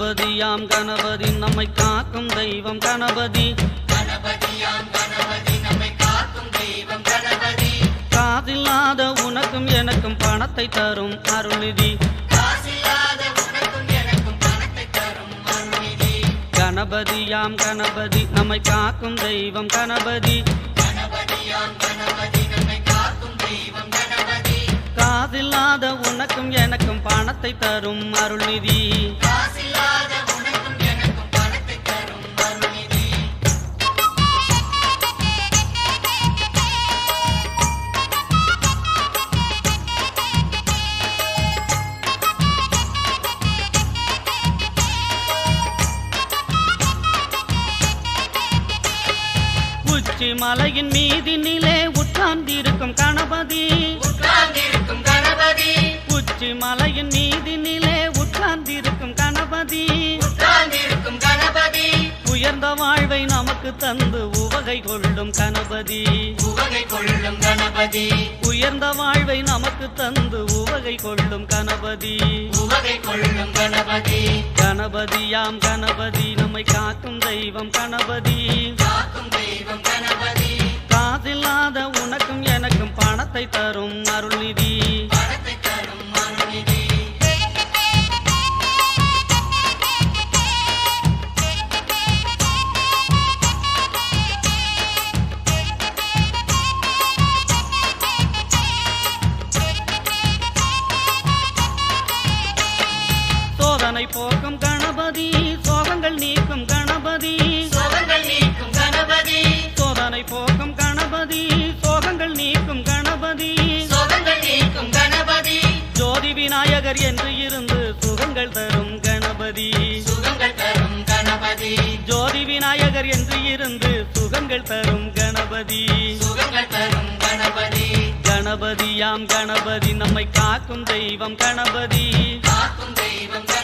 கணபதியாம் கணபதி நம்மை காக்கும் தெய்வம் கணபதி. கணபதியாம் கணபதி நம்மை காக்கும் தெய்வம் கணபதி காதில்லாத உனக்கும் எனக்கும் பணத்தை தரும் அருள்நிதி. உனக்கும் எனக்கும் பணத்தை தரும் அருள்நிதி கணபதியாம் கணபதி நம்மை காக்கும் தெய்வம் கணபதி கணபதியாம் கணபதி. காசில்லாத உனக்கும் எனக்கும் பணத்தை தரும் அருள்நிதி. உச்சி மலையின் மீதினிலே உட்கார்ந்திருக்கும் கணபதி. வாழ்வை நமக்கு தந்து உவகை கொள்ளும் கணபதி. உவகை கொள்ளும் கணபதி. உயர்ந்த வாழ்வை நமக்கு தந்து உவகை கொள்ளும் கணபதி. உவகை கொள்ளும் கணபதி. கணபதியாம் கணபதி நம்மை காக்கும் தெய்வம் கணபதி. காக்கும் தெய்வம் கணபதி. காதில்லாத உனக்கும் எனக்கும் பணத்தை தரும் அருள்நிதி. பணத்தை சோதனை போக்கும் கணபதி சோகங்கள் நீக்கும் கணபதி. சோகங்கள் நீக்கும் கணபதி. சோதனை போக்கும் கணபதி சோகங்கள் நீக்கும் கணபதி. சோகங்கள் நீக்கும் கணபதி. ஜோதி விநாயகர் என்று இருந்து சுகங்கள் தரும் கணபதி. சுகங்கள் தரும் கணபதி. ஜோதி விநாயகர் என்று இருந்து சுகங்கள் தரும் கணபதி. சுகங்கள் தரும் கணபதி. கணபதியாம் கணபதி நம்மை காக்கும் தெய்வம் கணபதி. காக்கும் தெய்வம்